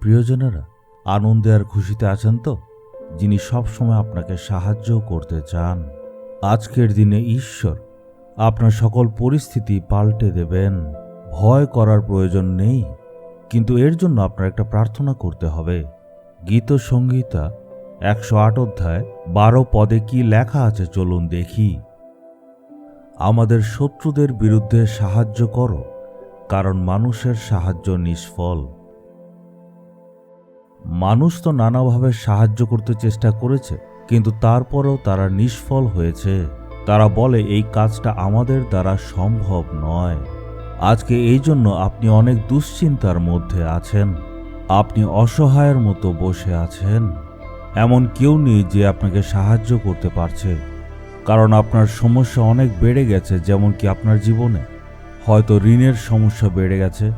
প্রিয়জনেরা আনন্দে আর খুশিতে আছেন তো, যিনি সবসময় আপনাকে সাহায্য করতে চান। আজকের দিনে ঈশ্বর আপনার সকল পরিস্থিতি পাল্টে দেবেন। ভয় করার প্রয়োজন নেই, কিন্তু এর জন্য আপনার একটা প্রার্থনা করতে হবে। গীত সংগীতা একশো আট অধ্যায় বারো পদে কি লেখা আছে চলুন দেখি। আমাদের শত্রুদের বিরুদ্ধে সাহায্য করো, কারণ মানুষের সাহায্য নিষ্ফল। মানুষ তো নানাভাবে সাহায্য করতে চেষ্টা করেছে, কিন্তু তারপরেও তারা নিষ্ফল হয়েছে। তারা বলে, এই কাজটা আমাদের দ্বারা সম্ভব নয়। আজকে এই জন্য আপনি অনেক দুশ্চিন্তার মধ্যে আছেন। আপনি অসহায়ের মতো বসে আছেন। এমন কেউ নেই যে আপনাকে সাহায্য করতে পারছে। কারণ আপনার সমস্যা অনেক বেড়ে গেছে, যেমন কি আপনার জীবনে। হয়তো ঋণের সমস্যা বেড়ে গেছে।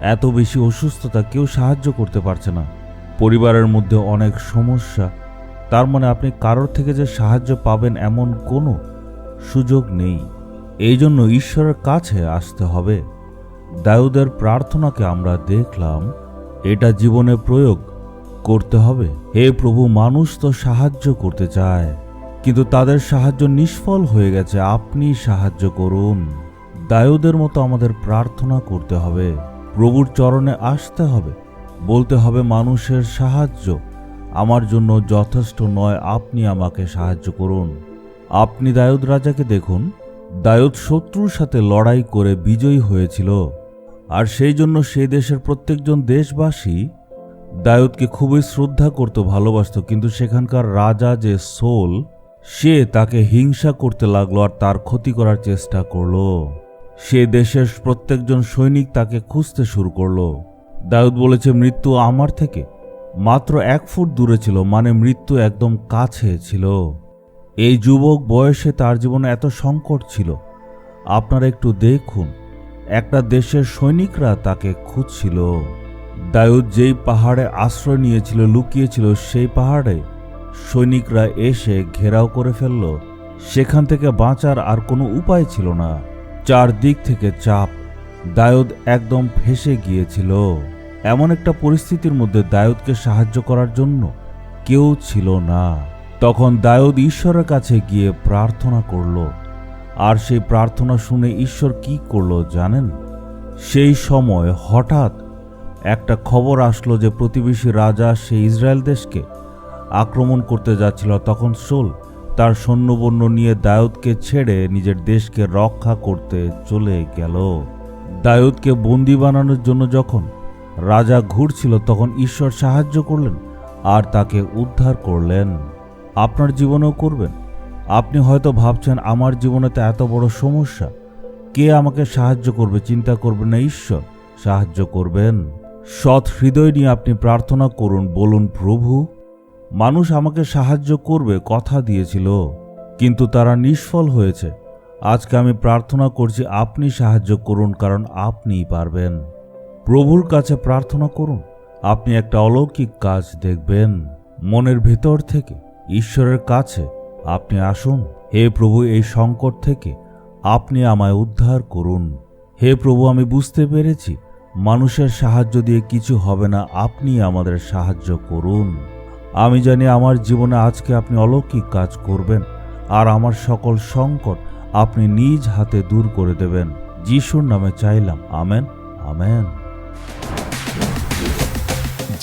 এত বেশি অসুস্থতা কেউ সাহায্য করতে পারছে না। পরিবারের মধ্যে অনেক সমস্যা। তার মানে আপনি কারোর থেকে যে সাহায্য পাবেন এমন কোনো সুযোগ নেই। এই জন্য ঈশ্বরের কাছে আসতে হবে। দায়ুদের প্রার্থনাকে আমরা দেখলাম, এটা জীবনে প্রয়োগ করতে হবে। হে প্রভু, মানুষ তো সাহায্য করতে চায়, কিন্তু তাদের সাহায্য নিষ্ফল হয়ে গেছে, আপনি সাহায্য করুন। দায়ুদের মতো আমাদের প্রার্থনা করতে হবে, প্রভুর চরণে আসতে হবে। বলতে হবে মানুষের সাহায্য। আমার জন্য যথেষ্ট নয়, আপনি আমাকে সাহায্য করুন। আপনি দায়ুদ রাজাকে দেখুন, দায়ুদ শত্রুর সাথে লড়াই করে বিজয়ী হয়েছিল। আর সেই জন্য সেই দেশের প্রত্যেকজন দেশবাসী দায়ুদকে খুবই শ্রদ্ধা করত ভালোবাসত, কিন্তু সেখানকার রাজা যে সোল, সে তাকে হিংসা করতে লাগল আর তার ক্ষতি করার চেষ্টা করল। সে দেশের প্রত্যেকজন সৈনিক তাকে খুঁজতে শুরু করল। দাউদ বলেছে, মৃত্যু আমার থেকে মাত্র এক ফুট দূরে ছিল মানে মৃত্যু একদম কাছে ছিল। এই যুবক বয়সে তার জীবনে এত সংকট ছিল। আপনারা একটু দেখুন, একটা দেশের সৈনিকরা তাকে খুঁজছিল। দায়ুদ যেই পাহাড়ে আশ্রয় নিয়েছিল, লুকিয়েছিল, সেই পাহাড়ে সৈনিকরা এসে ঘেরাও করে ফেলল। সেখান থেকে বাঁচার আর কোনো উপায় ছিল না। চারদিক থেকে চাপ দায়ুদ একদম ফেসে গিয়েছিল। এমন একটা পরিস্থিতির মধ্যে দায়ুদকে সাহায্য করার জন্য কেউ ছিল না। তখন দায়ুদ ঈশ্বরের কাছে গিয়ে প্রার্থনা করল। আর সেই প্রার্থনা শুনে ঈশ্বর কি করল জানেন? সেই সময় হঠাৎ একটা খবর আসলো যে প্রতিবেশী রাজা সেই ইসরায়েল দেশকে আক্রমণ করতে যাচ্ছিল। তখন সোল তার সৈন্যবন্য নিয়ে দায়ুদকে ছেড়ে নিজের দেশকে রক্ষা করতে চলে গেল। দায়ুদকে বন্দি বানানোর জন্য যখন রাজা ঘুরছিল তখন ঈশ্বর সাহায্য করলেন আর তাকে উদ্ধার করলেন। আপনার জীবনেও করবেন। আপনি হয়তো ভাবছেন, আমার জীবনে তো এত বড় সমস্যা। কে আমাকে সাহায্য করবে? চিন্তা করবেন না, ঈশ্বর সাহায্য করবেন। সৎ হৃদয় নিয়ে আপনি প্রার্থনা করুন, বলুন, প্রভু, মানুষ আমাকে সাহায্য করবে কথা দিয়েছিল। কিন্তু তারা নিষ্ফল হয়েছে। আজকে আমি প্রার্থনা করছি, আপনি সাহায্য করুন, কারণ আপনিই পারবেন। প্রভুর কাছে প্রার্থনা করুন। আপনি একটা অলৌকিক কাজ দেখবেন। মনের ভেতর থেকে, ঈশ্বরের কাছে আপনি আসুন। হে প্রভু, এই সংকট থেকে আপনি আমায় উদ্ধার করুন। হে প্রভু, আমি বুঝতে পেরেছি, মানুষের সাহায্য দিয়ে কিছু হবে না। আপনি আমাদের সাহায্য করুন। আমি জানি আমার জীবনে আজকে আপনি অলৌকিক কাজ করবেন, আর আমার সকল সংকট আপনি নিজ হাতে দূর করে দেবেন। যিশুর নামে চাইলাম, amen amen.